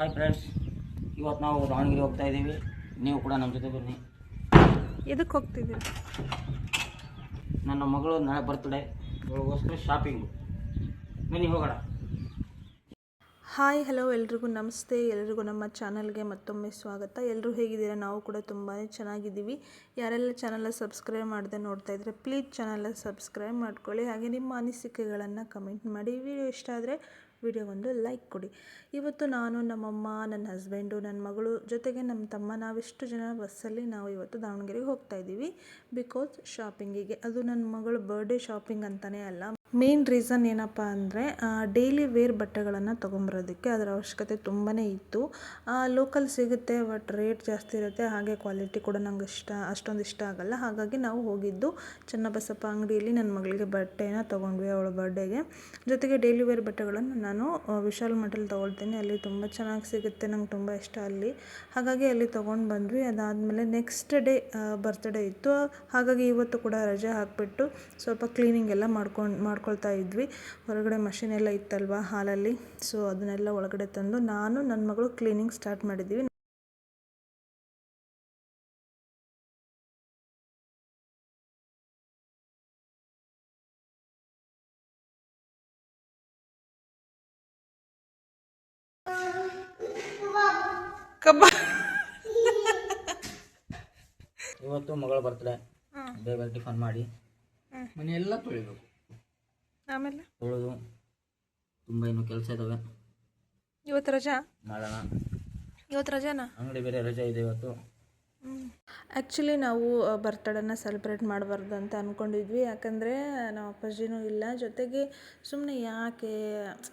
Hi friends ಇವತ್ತು ನಾವು ದಾವಣಗೆರೆ ಹೋಗ್ತಾ ಇದ್ದೀವಿ. ನೀವು ಕೂಡ ನಮ್ಮ ಜೊತೆ ಬನ್ನಿ. ಎದಕ್ಕೆ ಹೋಗ್ತಿದ್ದೀರಿ? ನನ್ನ ಮಗಳು ನಾಳೆ ಬರ್ತ್ಡೇ ಅವಳಿಗೋಸ್ಕರ ಶಾಪಿಂಗು ಬನ್ನಿ ಹೋಗೋಣ. ಹಾಯ್ ಹಲೋ ಎಲ್ರಿಗೂ. ನಮಸ್ತೆ. ಎಲ್ರಿಗೂ ನಮ್ಮ ಚಾನಲ್ಗೆ ಮತ್ತೊಮ್ಮೆ ಸ್ವಾಗತ. ಎಲ್ಲರೂ ಹೇಗಿದ್ದೀರಾ? ನಾವು ಕೂಡ ತುಂಬಾ ಚೆನ್ನಾಗಿದ್ದೀವಿ. ಯಾರೆಲ್ಲ ಚಾನಲ್ನ ಸಬ್ಸ್ಕ್ರೈಬ್ ಮಾಡದೆ ನೋಡ್ತಾ ಇದ್ದರೆ ಪ್ಲೀಸ್ ಚಾನಲ್ನ ಸಬ್ಸ್ಕ್ರೈಬ್ ಮಾಡ್ಕೊಳ್ಳಿ. ಹಾಗೆ ನಿಮ್ಮ ಅನಿಸಿಕೆಗಳನ್ನು ಕಮೆಂಟ್ ಮಾಡಿ. ವಿಡಿಯೋ ಇಷ್ಟ ಆದರೆ ವಿಡಿಯೋಗೊಂದು ಲೈಕ್ ಕೊಡಿ. ಇವತ್ತು ನಾನು ನಮ್ಮಮ್ಮ, ನನ್ನ ಹಸ್ಬೆಂಡು, ನನ್ನ ಮಗಳು ಜೊತೆಗೆ ನಮ್ಮ ತಮ್ಮ ನಾವೆಷ್ಟು ಜನ ಬಸ್ಸಲ್ಲಿ ನಾವು ಇವತ್ತು ದಾವಣಗೆರೆಗೆ ಹೋಗ್ತಾ ಇದ್ದೀವಿ. ಬಿಕಾಸ್ ಶಾಪಿಂಗಿಗೆ ಅದು ನನ್ನ ಮಗಳ ಬರ್ಡೇ ಶಾಪಿಂಗ್ ಅಂತಲೇ ಅಲ್ಲ. ಮೇನ್ ರೀಸನ್ ಏನಪ್ಪ ಅಂದರೆ ಡೈಲಿ ವೇರ್ ಬಟ್ಟೆಗಳನ್ನು ತೊಗೊಂಬರೋದಕ್ಕೆ ಅದರ ಅವಶ್ಯಕತೆ ತುಂಬಾ ಇತ್ತು. ಲೋಕಲ್ ಸಿಗುತ್ತೆ, ಬಟ್ ರೇಟ್ ಜಾಸ್ತಿ ಇರುತ್ತೆ, ಹಾಗೆ ಕ್ವಾಲಿಟಿ ಕೂಡ ನಂಗೆ ಇಷ್ಟ, ಅಷ್ಟೊಂದು ಇಷ್ಟ ಆಗಲ್ಲ. ಹಾಗಾಗಿ ನಾವು ಹೋಗಿದ್ದು ಚನ್ನಬಸಪ್ಪ ಅಂಗಡಿಯಲ್ಲಿ ನನ್ನ ಮಗಳಿಗೆ ಬಟ್ಟೆನ ತೊಗೊಂಡ್ವಿ ಅವಳ ಬರ್ಡೇಗೆ ಜೊತೆಗೆ ಡೈಲಿ ವೇರ್ ಬಟ್ಟೆಗಳನ್ನು ನಾನು ವಿಶಾಲ್ ಮಟಲ್ ತೊಗೊಳ್ತೀನಿ. ಅಲ್ಲಿ ತುಂಬ ಚೆನ್ನಾಗಿ ಸಿಗುತ್ತೆ, ನಂಗೆ ತುಂಬ ಇಷ್ಟ ಅಲ್ಲಿ. ಹಾಗಾಗಿ ಅಲ್ಲಿ ತೊಗೊಂಡು ಬಂದ್ವಿ. ಅದಾದಮೇಲೆ ನೆಕ್ಸ್ಟ್ ಡೇ ಬರ್ತ್ಡೇ ಇತ್ತು. ಹಾಗಾಗಿ ಇವತ್ತು ಕೂಡ ರಜೆ ಹಾಕಿಬಿಟ್ಟು ಸ್ವಲ್ಪ ಕ್ಲೀನಿಂಗ್ ಎಲ್ಲ ಮಾಡ್ಕೊಂಡು ಮಾಡ್ಕೊಳ್ತಾ ಇದ್ವಿ. ಹೊರಗಡೆ ಮಷಿನ್ ಎಲ್ಲ ಇತ್ತಲ್ವ ಹಾಲಲ್ಲಿ? ಸೊ ಅದನ್ನೆಲ್ಲ ಒಳಗಡೆ ತಂದು ನಾನು ನನ್ನ ಮಗಳು ಕ್ಲೀನಿಂಗ್ ಸ್ಟಾರ್ಟ್ ಮಾಡಿದ್ವಿ. ಕಬ್ಬ ಇವತ್ತು ಮಗಳ ಬರ್ತಾರೆ ಬೇರೆ ಬೇಗ ಟಿಫನ್ ಮಾಡಿ. ಮನೆಯೆಲ್ಲ ತೊಳಿಬೇಕು. ಆಮೇಲೆ? ತೊಳೆದು ತುಂಬ ಇನ್ನೂ ಕೆಲಸ ಇದ್ದಾವೆ. ಇವತ್ತು ರಜಾ? ಮಾಡೋಣ. ಇವತ್ತು ರಜಾನಾ? ಅಂಗಡಿ ಬೇರೆ ರಜೆ ಇದೆ ಇವತ್ತು. ಆ್ಯಕ್ಚುಲಿ ನಾವು ಬರ್ತಡೇನ ಸೆಲೆಬ್ರೇಟ್ ಮಾಡಬಾರ್ದು ಅಂತ ಅಂದ್ಕೊಂಡಿದ್ವಿ ಯಾಕಂದರೆ ನಮ್ಮ ಅಪ್ಪಾಜಿನೂ ಇಲ್ಲ. ಜೊತೆಗೆ ಸುಮ್ಮನೆ ಯಾಕೆ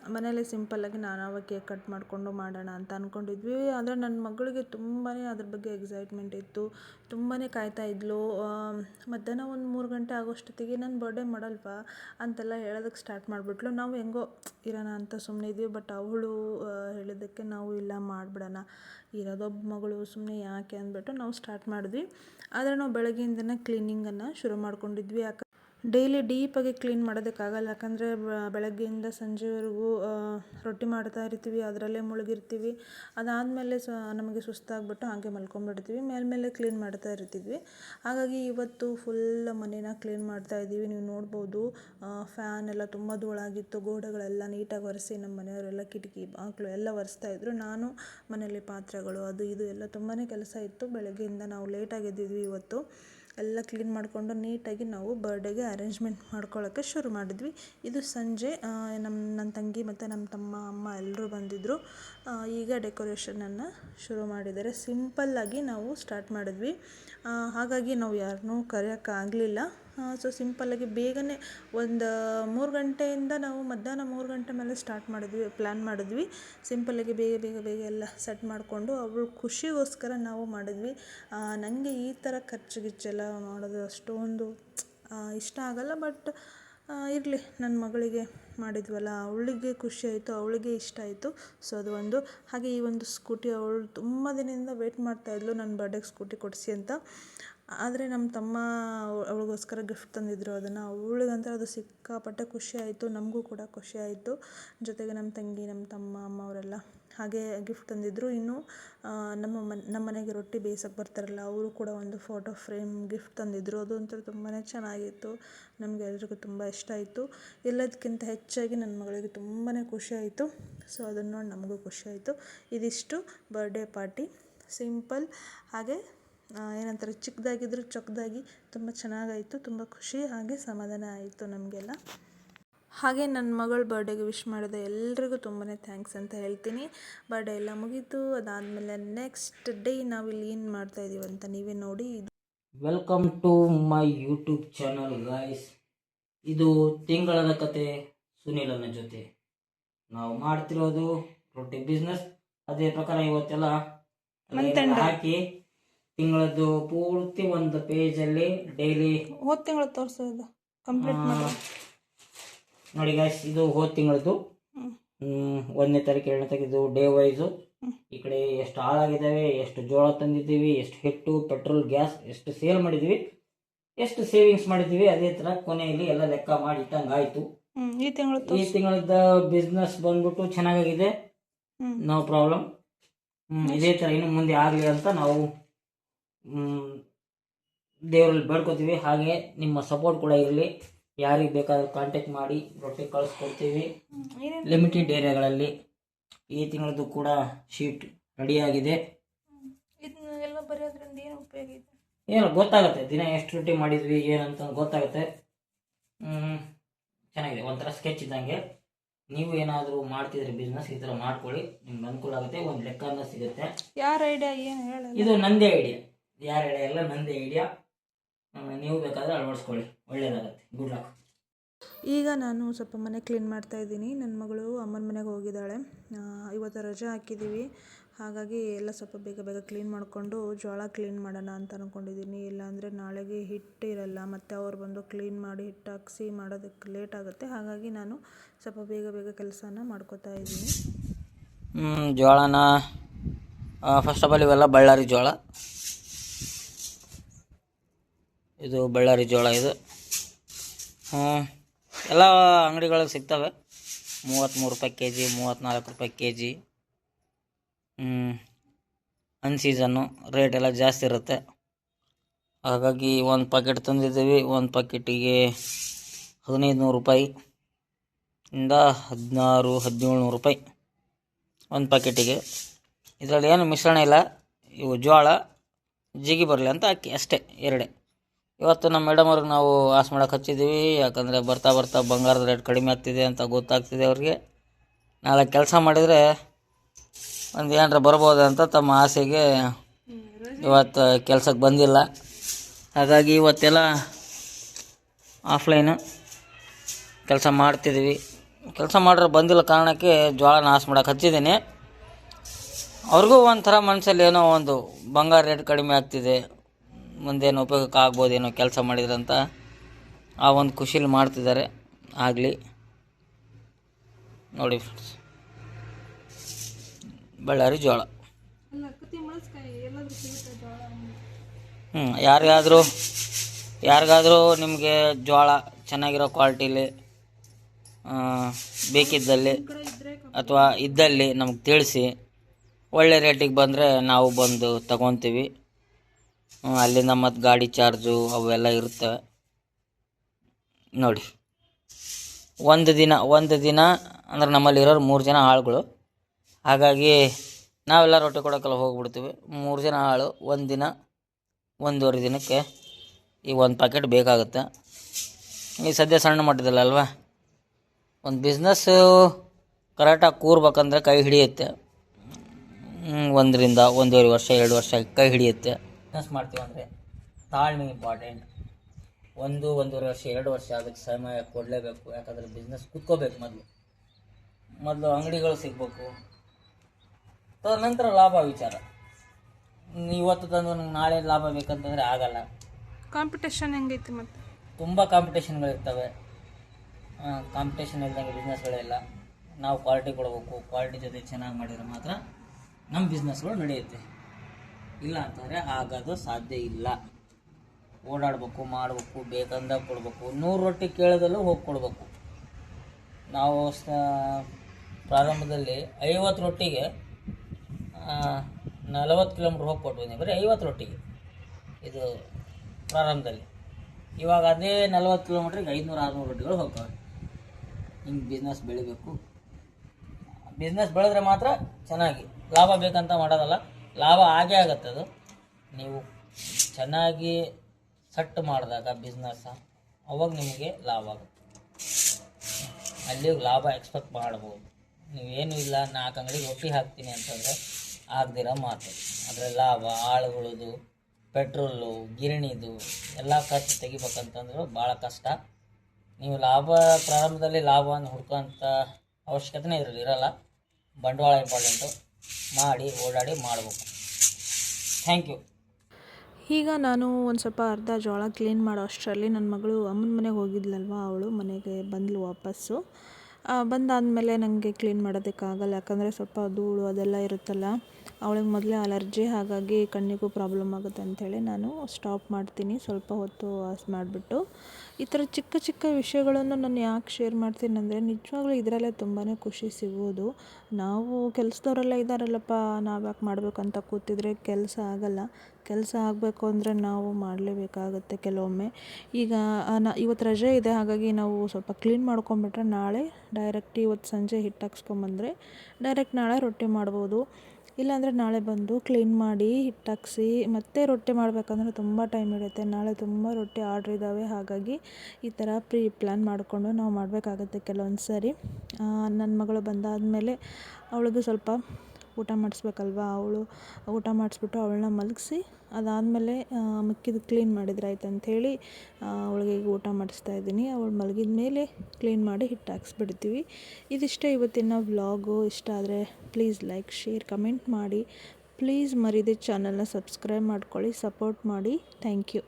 ಮನೇಲಿ ಸಿಂಪಲ್ಲಾಗಿ ನಾನಾವಾಗ ಕೇಕ್ ಕಟ್ ಮಾಡಿಕೊಂಡು ಮಾಡೋಣ ಅಂತ ಅಂದ್ಕೊಂಡಿದ್ವಿ ಆದರೆ ನನ್ನ ಮಗಳಿಗೆ ತುಂಬಾ ಅದ್ರ ಬಗ್ಗೆ ಎಕ್ಸೈಟ್ಮೆಂಟ್ ಇತ್ತು. ತುಂಬಾ ಕಾಯ್ತಾ ಇದ್ಲು. ಆ, ಮಧ್ಯಾಹ್ನ ಒಂದು ಮೂರು ಗಂಟೆ ಆಗೋಷ್ಟೊತ್ತಿಗೆ ನನ್ನ ಬರ್ಡೇ ಮಾಡಲ್ವಾ ಅಂತೆಲ್ಲ ಹೇಳೋದಕ್ಕೆ ಸ್ಟಾರ್ಟ್ ಮಾಡಿಬಿಟ್ಲು. ನಾವು ಹೆಂಗೋ ಇರೋಣ ಅಂತ ಸುಮ್ಮನೆ ಇದ್ವಿ ಬಟ್ ಅವಳು ಹೇಳಿದ್ದಕ್ಕೆ ನಾವು ಇಲ್ಲ ಮಾಡಿಬಿಡೋಣ. ಇರೋದೊಬ್ಬ ಮಗಳು ಸುಮ್ಮನೆ ಯಾಕೆ ಅಂದ್ಬಿಟ್ಟು ನಾವು ಸ್ಟಾರ್ಟ್ ಮಾಡಿದ್ವಿ. ಆದರೆ ನಾವು ಬೆಳಗ್ಗೆಯಿಂದನೇ ಕ್ಲೀನಿಂಗನ್ನು ಶುರು ಮಾಡ್ಕೊಂಡಿದ್ವಿ. ಯಾಕೆ ಡೈಲಿ ಡೀಪಾಗಿ ಕ್ಲೀನ್ ಮಾಡೋದಕ್ಕಾಗಲ್ಲ. ಯಾಕಂದರೆ ಬೆಳಗ್ಗೆಯಿಂದ ಸಂಜೆವರೆಗೂ ರೊಟ್ಟಿ ಮಾಡ್ತಾ ಇರ್ತೀವಿ, ಅದರಲ್ಲೇ ಮುಳುಗಿರ್ತೀವಿ. ಅದಾದಮೇಲೆ ಸ, ನಮಗೆ ಸುಸ್ತಾಗ್ಬಿಟ್ಟು ಹಾಗೆ ಮಲ್ಕೊಂಡ್ಬಿಡ್ತೀವಿ ಮೇಲ್ಮೇಲೆ ಕ್ಲೀನ್ ಮಾಡ್ತಾ ಇರ್ತಿದ್ವಿ ಹಾಗಾಗಿ ಇವತ್ತು ಫುಲ್ ಮನೇನ ಕ್ಲೀನ್ ಮಾಡ್ತಾ ಇದ್ದೀವಿ. ನೀವು ನೋಡ್ಬೋದು ಫ್ಯಾನ್ ಎಲ್ಲ ತುಂಬ ಧೂಳಾಗಿತ್ತು. ಗೋಡೆಗಳೆಲ್ಲ ನೀಟಾಗಿ ಒರೆಸಿ ನಮ್ಮ ಮನೆಯವರೆಲ್ಲ, ಕಿಟಕಿ, ಬಾಗಿಲು ಎಲ್ಲ ಒರೆಸ್ತಾ ಇದ್ದರು ನಾನು, ಮನೆಯಲ್ಲಿ ಪಾತ್ರೆಗಳು, ಅದು ಇದು ಎಲ್ಲ ತುಂಬಾ ಕೆಲಸ ಇತ್ತು. ಬೆಳಗ್ಗೆಯಿಂದ ನಾವು ಲೇಟಾಗಿ ಎದ್ದಿದ್ವಿ ಇವತ್ತು. ಎಲ್ಲ ಕ್ಲೀನ್ ಮಾಡಿಕೊಂಡು ನೀಟಾಗಿ ನಾವು ಬರ್ಡೇಗೆ ಅರೇಂಜ್ಮೆಂಟ್ ಮಾಡ್ಕೊಳ್ಳೋಕ್ಕೆ ಶುರು ಮಾಡಿದ್ವಿ. ಇದು ಸಂಜೆ ನಮ್ಮ ನನ್ನ ತಂಗಿ ಮತ್ತು ನಮ್ಮ ತಮ್ಮ, ಅಮ್ಮ ಎಲ್ಲರೂ ಬಂದಿದ್ದರು ಈಗ ಡೆಕೋರೇಷನನ್ನು ಶುರು ಮಾಡಿದ್ದಾರೆ. ಸಿಂಪಲ್ಲಾಗಿ ನಾವು ಸ್ಟಾರ್ಟ್ ಮಾಡಿದ್ವಿ. ಹಾಗಾಗಿ ನಾವು ಯಾರನ್ನೂ ಕರೆಯೋಕ್ಕಾಗಲಿಲ್ಲ ಸೊ ಸಿಂಪಲ್ಲಾಗಿ ಬೇಗನೆ ಒಂದು ಮೂರು ಗಂಟೆಯಿಂದ ನಾವು ಮಧ್ಯಾಹ್ನ ಮೂರು ಗಂಟೆ ಮೇಲೆ ಸ್ಟಾರ್ಟ್ ಮಾಡಿದ್ವಿ ಪ್ಲ್ಯಾನ್ ಮಾಡಿದ್ವಿ. ಸಿಂಪಲ್ಲಾಗಿ ಬೇಗ ಬೇಗ ಬೇಗ ಎಲ್ಲ ಸೆಟ್ ಮಾಡಿಕೊಂಡು ಅವಳು ಖುಷಿಗೋಸ್ಕರ ನಾವು ಮಾಡಿದ್ವಿ. ನನಗೆ ಈ ಥರ ಖರ್ಚು ಗಿಚ್ಚೆಲ್ಲ ಮಾಡೋದು ಅಷ್ಟೊಂದು ಇಷ್ಟ ಆಗಲ್ಲ ಬಟ್ ಇರಲಿ ನನ್ನ ಮಗಳಿಗೆ ಮಾಡಿದ್ವಲ್ಲ, ಅವಳಿಗೆ ಖುಷಿ ಆಯಿತು, ಅವಳಿಗೆ ಇಷ್ಟ ಆಯಿತು. ಸೊ ಅದು ಒಂದು. ಹಾಗೆ ಈ ಒಂದು ಸ್ಕೂಟಿ ಅವಳು ತುಂಬ ದಿನದಿಂದ ವೆಯ್ಟ್ ಮಾಡ್ತಾಯಿದ್ಲು ನನ್ನ ಬರ್ಡೇಗೆ ಸ್ಕೂಟಿ ಕೊಡಿಸಿ ಅಂತ. ಆದರೆ ನಮ್ಮ ತಮ್ಮ ಅವಳಿಗೋಸ್ಕರ ಗಿಫ್ಟ್ ತಂದಿದ್ರು ಅದನ್ನು. ಅವ್ಳಿಗಂತೂ ಅದು ಸಿಕ್ಕಾಪಟ್ಟೆ ಖುಷಿ ಆಯಿತು, ನಮಗೂ ಕೂಡ ಖುಷಿ ಆಯಿತು. ಜೊತೆಗೆ ನಮ್ಮ ತಂಗಿ ನಮ್ಮ ತಮ್ಮ, ಅಮ್ಮ ಅವರೆಲ್ಲ ಹಾಗೆ ಗಿಫ್ಟ್ ತಂದಿದ್ರು. ಇನ್ನು ನಮ್ಮ ಮನೆ, ನಮ್ಮ ಮನೆಗೆ ರೊಟ್ಟಿ ಬೇಯಿಸೋಕೆ ಬರ್ತಾರಲ್ಲ, ಅವರು ಕೂಡ ಒಂದು ಫೋಟೋ ಫ್ರೇಮ್ ಗಿಫ್ಟ್ ತಂದಿದ್ರು. ಅದು ಒಂಥರ ತುಂಬಾ ಚೆನ್ನಾಗಿತ್ತು. ನಮಗೆ ಎಲ್ರಿಗೂ ತುಂಬ ಇಷ್ಟ ಆಯಿತು. ಎಲ್ಲದಕ್ಕಿಂತ ಹೆಚ್ಚಾಗಿ ನನ್ನ ಮಗಳಿಗೆ ತುಂಬಾ ಖುಷಿ ಆಯಿತು. ಸೊ ಅದನ್ನು ನೋಡಿ ನಮಗೂ ಖುಷಿ ಆಯಿತು. ಇದಿಷ್ಟು ಬರ್ಡೇ ಪಾರ್ಟಿ ಸಿಂಪಲ್ ಹಾಗೆ ಏನಂತಾರೆ ಚಿಕ್ಕದಾಗಿದ್ರು ಚೊಕ್ಕದಾಗಿ ತುಂಬ ಚೆನ್ನಾಗಾಯಿತು ತುಂಬ ಖುಷಿ ಹಾಗೆ ಸಮಾಧಾನ ಆಯಿತು ನಮಗೆಲ್ಲ. ಹಾಗೆ ನನ್ನ ಮಗಳ ಬರ್ಡೇಗೆ ವಿಶ್ ಮಾಡಿದ ಎಲ್ರಿಗೂ ತುಂಬಾ ಥ್ಯಾಂಕ್ಸ್ ಅಂತ ಹೇಳ್ತೀನಿ. ಬರ್ಡೇ ಎಲ್ಲ ಮುಗೀತು ಅದಾದಮೇಲೆ ನೆಕ್ಸ್ಟ್ ಡೇ ನಾವಿಲ್ಲಿ ಏನು ಮಾಡ್ತಾ ಇದೀವಿ ಅಂತ ನೀವೇ ನೋಡಿ. ಇದು welcome to my YouTube channel guys ಇದು ತಿಂಗಳದ ಕತೆ ಸುನೀಲನ ಜೊತೆ. ನಾವು ಮಾಡ್ತಿರೋದು ರೊಟ್ಟಿ ಬಿಸ್ನೆಸ್ ಅದೇ ಪ್ರಕಾರ ಇವತ್ತೆಲ್ಲ ಹಾಕಿ ತಿಂಗಳದ್ದು ಪೂರ್ತಿ ಒಂದು ಪೇಜಲ್ಲಿ ಡೈಲಿ ಹೋದ ತಿಂಗಳು ತೋರಿಸೋದು. ಕಂಪ್ಲೀಟ್ ಮಾಡಿ. ನೋಡಿ ಗಾಯ್ಸ್ ಇದು ಹೋದ ತಿಂಗಳದ್ದು. ಒಂದನೇ ತಾರೀಕು ಎರಡನೇ ತಾರೀಕು ಡೇ ವೈಸು ಈ ಕಡೆ ಎಷ್ಟು ಹಾಳಾಗಿದ್ದಾವೆ ಎಷ್ಟು ಜೋಳ ತಂದಿದ್ದೀವಿ ಎಷ್ಟು ಹಿಟ್ಟು ಪೆಟ್ರೋಲ್ ಗ್ಯಾಸ್ ಎಷ್ಟು ಸೇಲ್ ಮಾಡಿದ್ದೀವಿ ಎಷ್ಟು ಸೇವಿಂಗ್ಸ್ ಮಾಡಿದ್ದೀವಿ ಅದೇ ಥರ ಕೊನೆಯಲ್ಲಿ ಎಲ್ಲ ಲೆಕ್ಕ ಮಾಡಿ ಇಟ್ಟಂಗಾಯಿತು ಈ ತಿಂಗಳ ಈ ತಿಂಗಳದ ಬಿಸ್ನೆಸ್ ಬಂದ್ಬಿಟ್ಟು ಚೆನ್ನಾಗಿದೆ ಹ್ಮ್. ನೋ ಪ್ರಾಬ್ಲಮ್ ಹ್ಮ್, ಇದೇ ಥರ ಇನ್ನು ಮುಂದೆ ಆಗಲಿ ಅಂತ ನಾವು ದೇವರಲ್ಲಿ ಬೇಡ್ಕೋತೀವಿ. ಹಾಗೆ ನಿಮ್ಮ ಸಪೋರ್ಟ್ ಕೂಡ ಇರಲಿ. ಯಾರಿಗೆ ಬೇಕಾದ್ರೂ ಕಾಂಟ್ಯಾಕ್ಟ್ ಮಾಡಿ ರೊಟ್ಟಿ ಕಳಿಸ್ಕೊಡ್ತೀವಿ. ಲಿಮಿಟೆಡ್ ಏರಿಯಾಗಳಲ್ಲಿ ಈ ತಿಂಗಳದ್ದು ಕೂಡ ಶೀಟ್ ರೆಡಿಯಾಗಿದೆ ಏನು ಗೊತ್ತಾಗುತ್ತೆ. ದಿನ ಎಷ್ಟು ರೊಟ್ಟಿ ಮಾಡಿದ್ವಿ ಏನಂತ ಗೊತ್ತಾಗುತ್ತೆ. ಹ್ಮ್, ಚೆನ್ನಾಗಿದೆ. ಒಂಥರ ಸ್ಕೆಚ್ ಇದ್ದಂಗೆ. ನೀವು ಏನಾದರೂ ಮಾಡ್ತಿದ್ರೆ ಬಿಸ್ನೆಸ್ ಈ ಥರ ಮಾಡ್ಕೊಳ್ಳಿ. ನಿಮ್ಗೆ ಅನುಕೂಲ ಆಗುತ್ತೆ. ಒಂದು ಲೆಕ್ಕನ ಸಿಗುತ್ತೆ. ಯಾರ ಐಡಿಯಾ ಏನು ಇದು ನಂದೇ ಐಡಿಯಾ ಯಾರ ಎಲ್ಲ ನಂದೇ ಐಡಿಯಾ ನೀವು ಬೇಕಾದರೆ ಅಳವಡಿಸ್ಕೊಳ್ಳಿ. ಒಳ್ಳೇದಾಗುತ್ತೆ. ಗುಡ್ ಲಕ್ ಈಗ ನಾನು ಸ್ವಲ್ಪ ಮನೆ ಕ್ಲೀನ್ ಮಾಡ್ತಾ ಇದ್ದೀನಿ. ನನ್ನ ಮಗಳು ಅಮ್ಮನ ಮನೆಗೆ ಹೋಗಿದ್ದಾಳೆ. ಇವತ್ತು ರಜೆ ಹಾಕಿದ್ದೀವಿ ಹಾಗಾಗಿ ಎಲ್ಲ ಸ್ವಲ್ಪ ಬೇಗ ಬೇಗ ಕ್ಲೀನ್ ಮಾಡಿಕೊಂಡು ಜೋಳ ಕ್ಲೀನ್ ಮಾಡೋಣ ಅಂತ ಅಂದ್ಕೊಂಡಿದ್ದೀನಿ ಇಲ್ಲಾಂದರೆ ನಾಳೆಗೆ ಹಿಟ್ಟು ಇರಲ್ಲ. ಮತ್ತು ಅವ್ರು ಬಂದು ಕ್ಲೀನ್ ಮಾಡಿ ಹಿಟ್ಟು ಹಾಕ್ಸಿ ಮಾಡೋದಕ್ಕೆ ಲೇಟ್ ಆಗುತ್ತೆ. ಹಾಗಾಗಿ ನಾನು ಸ್ವಲ್ಪ ಬೇಗ ಬೇಗ ಕೆಲಸನ ಮಾಡ್ಕೋತಾ ಇದ್ದೀನಿ. ಜೋಳನ ಫಸ್ಟ್ ಆಫ್ ಆಲ್ ಇವೆಲ್ಲ ಬಳ್ಳಾರಿ ಜೋಳ ಇದು ಬಳ್ಳಾರಿ ಜೋಳ ಇದು. ಎಲ್ಲ ಅಂಗಡಿಗಳಲ್ಲಿ ಸಿಗ್ತವೆ. ಮೂವತ್ತ್ಮೂರು ರೂಪಾಯಿ ಕೆ ಜಿ ಮೂವತ್ತ್ನಾಲ್ಕು ರೂಪಾಯಿ ಕೆ ಜಿ ಅನ್ಸೀಸನ್ನು ರೇಟ್ ಎಲ್ಲ ಜಾಸ್ತಿ ಇರುತ್ತೆ. ಹಾಗಾಗಿ ಒಂದು ಪಾಕೆಟ್ ತಂದಿದ್ದೀವಿ, ಒಂದು ಪಾಕೆಟಿಗೆ ಹದಿನೈದು ನೂರು ರೂಪಾಯಿ ಇಂದ ಹದಿನಾರು ಹದಿನೇಳು ನೂರು ರೂಪಾಯಿ ಒಂದು ಪಾಕೆಟಿಗೆ ಇದರಲ್ಲಿ ಏನು ಮಿಶ್ರಣ ಇಲ್ಲ, ಇವು ಜೋಳ, ಜಿಗಿ ಬರಲಿ ಅಂತ ಅಕ್ಕಿ ಅಷ್ಟೇ, ಎರಡೇ. ಇವತ್ತು ನಮ್ಮ ಮೇಡಮ್ ಅವ್ರಿಗೆ ನಾವು ಆಸ್ ಮಾಡಕ್ಕೆ ಹಚ್ಚಿದ್ದೀವಿ. ಯಾಕಂದರೆ ಬರ್ತಾ ಬರ್ತಾ ಬಂಗಾರದ ರೇಟ್ ಕಡಿಮೆ ಆಗ್ತಿದೆ ಅಂತ ಗೊತ್ತಾಗ್ತಿದೆ ಅವ್ರಿಗೆ. ನಾಳೆ ಕೆಲಸ ಮಾಡಿದರೆ ಒಂದು ಏನಾರ ಬರ್ಬೋದು ಅಂತ ತಮ್ಮ ಆಸೆಗೆ ಇವತ್ತು ಕೆಲ್ಸಕ್ಕೆ ಬಂದಿಲ್ಲ. ಹಾಗಾಗಿ ಇವತ್ತೆಲ್ಲ ಆಫ್ಲೈನು ಕೆಲಸ ಮಾಡ್ತಿದ್ದೀವಿ. ಕೆಲಸ ಮಾಡ್ರೆ ಬಂದಿಲ್ಲ ಕಾರಣಕ್ಕೆ ಜೋಳ ನಾಶ ಮಾಡಕ್ಕೆ ಹಚ್ಚಿದ್ದೀನಿ. ಅವ್ರಿಗೂ ಒಂಥರ ಮನಸ್ಸಲ್ಲಿ ಏನೋ ಒಂದು ಬಂಗಾರ ರೇಟ್ ಕಡಿಮೆ ಆಗ್ತಿದೆ. ಮುಂದೇನು ಉಪಯೋಗಕ್ಕೆ ಆಗ್ಬೋದೇನೋ ಕೆಲಸ ಮಾಡಿದ್ರಂತ ಆ ಒಂದು ಖುಷಿಲಿ ಮಾಡ್ತಿದ್ದಾರೆ ಆಗಲಿ. ನೋಡಿ ಫ್ರೆಂಡ್ಸ್ ಬಳ್ಳಾರಿ ಜೋಳ. ಹ್ಞೂ ಯಾರಿಗಾದರೂ ಯಾರಿಗಾದರೂ ನಿಮಗೆ ಜೋಳ ಚೆನ್ನಾಗಿರೋ ಕ್ವಾಲಿಟಿಲಿ ಬೇಕಿದ್ದಲ್ಲಿ ಅಥವಾ ಇದ್ದಲ್ಲಿ ನಮಗೆ ತಿಳಿಸಿ ಒಳ್ಳೆ ರೇಟಿಗೆ ಬಂದರೆ ನಾವು ಬಂದು ತಗೊತೀವಿ. ಅಲ್ಲಿಂದ ಮತ್ತು ಗಾಡಿ ಚಾರ್ಜು ಅವೆಲ್ಲ ಇರ್ತವೆ ನೋಡಿ. ಒಂದು ದಿನ ಒಂದು ದಿನ ಅಂದ್ರೆ ನಮ್ಮಲ್ಲಿ ಇರೋರು ಮೂರು ಜನ ಆಳುಗಳು. ಹಾಗಾಗಿ ನಾವೆಲ್ಲ ರೊಟ್ಟಿ ಕೊಡೋಕ್ಕೆಲ್ಲ ಹೋಗ್ಬಿಡ್ತೀವಿ. ಮೂರು ಜನ ಆಳು, ಒಂದು ದಿನ, ಒಂದೂವರೆ ದಿನಕ್ಕೆ ಈ ಒಂದು ಪ್ಯಾಕೆಟ್ ಬೇಕಾಗುತ್ತೆ. ಈ ಸದ್ಯ ಸಣ್ಣ ಮಟ್ಟದಲ್ಲ ಅಲ್ವಾ? ಒಂದು ಬಿಸ್ನೆಸ್ಸು ಕರೆಕ್ಟಾಗಿ ಕೂರ್ಬೇಕಂದ್ರೆ ಕೈ ಹಿಡಿಯುತ್ತೆ. ಒಂದರಿಂದ ಒಂದೂವರೆ ವರ್ಷ, ಎರಡು ವರ್ಷ ಕೈ ಹಿಡಿಯುತ್ತೆ. ಬಿಸ್ನೆಸ್ ಮಾಡ್ತೀವಿ ಅಂದರೆ ತಾಳ್ಮೆ ಇಂಪಾರ್ಟೆಂಟ್ ಒಂದು ಒಂದೂವರೆ ವರ್ಷ ಎರಡು ವರ್ಷ ಅದಕ್ಕೆ ಸಮಯ ಕೊಡಲೇಬೇಕು. ಯಾಕಂದರೆ ಬಿಸ್ನೆಸ್ ಕುತ್ಕೋಬೇಕು ಮೊದಲು. ಮೊದಲು ಅಂಗಡಿಗಳು ಸಿಗಬೇಕು. ತದನಂತರ ಲಾಭ ವಿಚಾರ. ಇವತ್ತು ತಂದು ನಂಗೆ ನಾಳೆ ಲಾಭ ಬೇಕಂತಂದರೆ ಆಗಲ್ಲ. ಕಾಂಪಿಟೇಷನ್ ಹೆಂಗೈತಿ ಮತ್ತು? ತುಂಬ ಕಾಂಪಿಟೇಷನ್ಗಳಿರ್ತವೆ ಕಾಂಪಿಟೇಷನ್ ಇಲ್ದಂಗೆ ಬಿಸ್ನೆಸ್ಗಳಿಲ್ಲ ನಾವು ಕ್ವಾಲಿಟಿ ಕೊಡಬೇಕು. ಕ್ವಾಲಿಟಿ ಜೊತೆ ಚೆನ್ನಾಗಿ ಮಾಡಿದರೆ ಮಾತ್ರ ನಮ್ಮ ಬಿಸ್ನೆಸ್ಗಳು ನಡೆಯುತ್ತೆ. ಇಲ್ಲ ಅಂತಂದರೆ ಆಗೋದು ಸಾಧ್ಯ ಇಲ್ಲ. ಓಡಾಡಬೇಕು, ಮಾಡಬೇಕು ಬೇಕಂದಾಗ ಕೊಡಬೇಕು. ನೂರು ರೊಟ್ಟಿ ಕೇಳೋದಲ್ಲೂ ಹೋಗಿ ಕೊಡಬೇಕು. ನಾವು ಪ್ರಾರಂಭದಲ್ಲಿ ಐವತ್ತು ರೊಟ್ಟಿಗೆ ನಲವತ್ತು ಕಿಲೋಮೀಟ್ರ್ ಹೋಗಿ ಕೊಟ್ಟು ಬಂದ್ವಿ ಬರೀ ಐವತ್ತು ರೊಟ್ಟಿಗೆ ಇದು ಪ್ರಾರಂಭದಲ್ಲಿ. ಇವಾಗ ಅದೇ ನಲ್ವತ್ತು ಕಿಲೋಮೀಟ್ರಿಗೆ ಐದುನೂರು ಆರುನೂರು ರೊಟ್ಟಿಗಳು ಹೋಗ್ತವೆ. ಹಿಂಗೆ ಬಿಸ್ನೆಸ್ ಬೆಳಿಬೇಕು. ಬಿಸ್ನೆಸ್ ಬೆಳೆದ್ರೆ ಮಾತ್ರ ಚೆನ್ನಾಗಿ. ಲಾಭ ಬೇಕಂತ ಮಾಡೋದಲ್ಲ. ಲಾಭ ಆಗೇ ಆಗತ್ತೆ ಅದು. ನೀವು ಚೆನ್ನಾಗಿ ಸಟ್ ಮಾಡಿದಾಗ ಬಿಸ್ನೆಸ್ ಅವಾಗ ನಿಮಗೆ ಲಾಭ ಆಗುತ್ತೆ. ಅಲ್ಲಿ ಲಾಭ ಎಕ್ಸ್ಪೆಕ್ಟ್ ಮಾಡ್ಬೋದು. ನೀವೇನು ಇಲ್ಲ, ನಾಲ್ಕು ಅಂಗಡಿಗೆ ರೊಟ್ಟಿ ಹಾಕ್ತೀನಿ ಅಂತಂದರೆ ಆಗದಿರೋ ಮಾತು. ಅದರಲ್ಲಿ ಲಾಭ, ಆಳುಗಳದು, ಪೆಟ್ರೋಲು, ಗಿರಣಿದು ಎಲ್ಲ ಖರ್ಚು ತೆಗಿಬೇಕಂತಂದ್ರೆ ಭಾಳ ಕಷ್ಟ. ನೀವು ಲಾಭ, ಪ್ರಾರಂಭದಲ್ಲಿ ಲಾಭವನ್ನು ಹುಡ್ಕೋಂಥ ಅವಶ್ಯಕತೆನೇ ಇರಲ್ಲ ಇರಲ್ಲ. ಬಂಡವಾಳ ಇಂಪಾರ್ಟೆಂಟು ಮಾಡಿ ಓಡಾಡಿ ಮಾಡಬೇಕು. ಥ್ಯಾಂಕ್ ಯು ಈಗ ನಾನು ಒಂದು ಸ್ವಲ್ಪ ಅರ್ಧ ಜೋಳ ಕ್ಲೀನ್ ಮಾಡೋ ಅಷ್ಟರಲ್ಲಿ ನನ್ನ ಮಗಳು ಅಮ್ಮನ ಮನೆಗೆ ಹೋಗಿದ್ಲಲ್ವ, ಅವಳು ಮನೆಗೆ ಬಂದಳು ವಾಪಸ್ಸು. ಬಂದಾದಮೇಲೆ ನನಗೆ ಕ್ಲೀನ್ ಮಾಡೋದಕ್ಕಾಗಲ್ಲ, ಯಾಕಂದರೆ ಸ್ವಲ್ಪ ಧೂಳು ಅದೆಲ್ಲ ಇರುತ್ತಲ್ಲ. ಅವಳಿಗೆ ಮೊದಲೇ ಅಲರ್ಜಿ, ಹಾಗಾಗಿ ಕಣ್ಣಿಗೂ ಪ್ರಾಬ್ಲಮ್ ಆಗುತ್ತೆ ಅಂಥೇಳಿ ನಾನು ಸ್ಟಾಪ್ ಮಾಡ್ತೀನಿ. ಸ್ವಲ್ಪ ಹೊತ್ತು ವಾಸ್ ಮಾಡಿಬಿಟ್ಟು ಈ ಥರ ಚಿಕ್ಕ ಚಿಕ್ಕ ವಿಷಯಗಳನ್ನು ನಾನು ಯಾಕೆ ಶೇರ್ ಮಾಡ್ತೀನಿ ಅಂದರೆ ನಿಜವಾಗ್ಲೂ ಇದರಲ್ಲೇ ತುಂಬಾ ಖುಷಿ ಸಿಗೋದು. ನಾವು ಕೆಲಸದವರೆಲ್ಲ ಇದ್ದಾರಲ್ಲಪ್ಪ, ನಾವು ಯಾಕೆ ಮಾಡಬೇಕಂತ ಕೂತಿದ್ರೆ ಕೆಲಸ ಆಗಲ್ಲ. ಕೆಲಸ ಆಗಬೇಕು ಅಂದರೆ ನಾವು ಮಾಡಲೇಬೇಕಾಗುತ್ತೆ ಕೆಲವೊಮ್ಮೆ. ಈಗ ಇವತ್ತು ರಜೆ ಇದೆ, ಹಾಗಾಗಿ ನಾವು ಸ್ವಲ್ಪ ಕ್ಲೀನ್ ಮಾಡ್ಕೊಂಬಿಟ್ರೆ ನಾಳೆ ಡೈರೆಕ್ಟ್ ಇವತ್ತು ಸಂಜೆ ಹಿಟ್ಟು ಹಾಕ್ಸ್ಕೊಂಬಂದರೆ ಡೈರೆಕ್ಟ್ ನಾಳೆ ರೊಟ್ಟಿ ಮಾಡ್ಬೋದು. ಇಲ್ಲಾಂದರೆ ನಾಳೆ ಬಂದು ಕ್ಲೀನ್ ಮಾಡಿ ಹಿಟ್ಟಾಕ್ಸಿ ಮತ್ತೆ ರೊಟ್ಟಿ ಮಾಡಬೇಕಂದ್ರೆ ತುಂಬ ಟೈಮ್ ಹಿಡಿಯುತ್ತೆ ನಾಳೆ ತುಂಬ ರೊಟ್ಟಿ ಆರ್ಡ್ರ್ ಇದ್ದಾವೆ ಹಾಗಾಗಿ ಈ ಥರ ಪ್ರೀ ಪ್ಲ್ಯಾನ್ ಮಾಡಿಕೊಂಡು ನಾವು ಮಾಡಬೇಕಾಗತ್ತೆ ಕೆಲವೊಂದು ಸಾರಿ ನನ್ನ ಮಗಳು ಬಂದಾದ ಮೇಲೆ ಅವಳಿಗೂ ಸ್ವಲ್ಪ ಊಟ ಮಾಡಿಸ್ಬೇಕಲ್ವಾ ಅವಳು? ಊಟ ಮಾಡಿಸ್ಬಿಟ್ಟು ಅವಳನ್ನ ಮಲಗಿಸಿ, ಅದಾದಮೇಲೆ ಮಿಕ್ಕಿದ್ದು ಕ್ಲೀನ್ ಮಾಡಿದ್ರೆ ಆಯ್ತು ಅಂಥೇಳಿ ಅವಳಿಗೆ ಈಗ ಊಟ ಮಾಡಿಸ್ತಾ ಇದ್ದೀನಿ. ಅವಳು ಮಲಗಿದ ಮೇಲೆ ಕ್ಲೀನ್ ಮಾಡಿ ಹಿಟ್ಟು ಹಾಕ್ಸ್ಬಿಡ್ತೀವಿ. ಇದಿಷ್ಟೇ ಇವತ್ತಿನ ವ್ಲಾಗು ಇಷ್ಟ ಆದರೆ ಪ್ಲೀಸ್ ಲೈಕ್ ಶೇರ್ ಕಮೆಂಟ್ ಮಾಡಿ. ಪ್ಲೀಸ್ ಮರಿದೆ ಚಾನಲ್ನ ಸಬ್ಸ್ಕ್ರೈಬ್ ಮಾಡ್ಕೊಳ್ಳಿ ಸಪೋರ್ಟ್ ಮಾಡಿ. Thank you